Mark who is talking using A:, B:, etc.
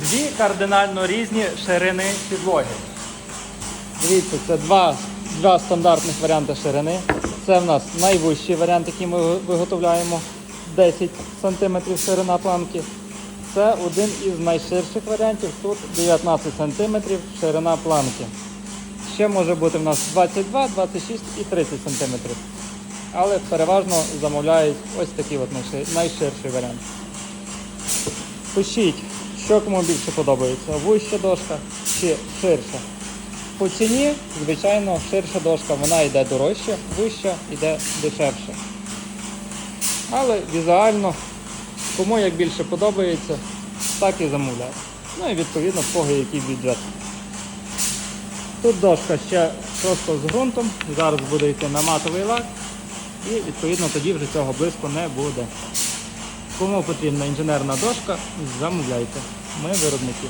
A: дві кардинально різні ширини підлоги. Дивіться, це два, два стандартних варіанти ширини. Це в нас найвищий варіант, який ми виготовляємо 10 см ширина планки. Це один із найширших варіантів. Тут 19 см ширина планки. Ще може бути в нас 22, 26 і 30 см. Але переважно замовляють ось такий от найширший варіант. Пишіть, що кому більше подобається, вища дошка чи ширша. По ціні, звичайно, ширша дошка вона йде дорожче, вища йде дешевше. Але візуально, кому як більше подобається, так і замовляє. Ну і відповідно в який бюджет. Тут дошка ще просто з ґрунтом, зараз буде йти на матовий лак і відповідно тоді вже цього блиску не буде. Кому потрібна інженерна дошка, замовляйте. Ми виробники.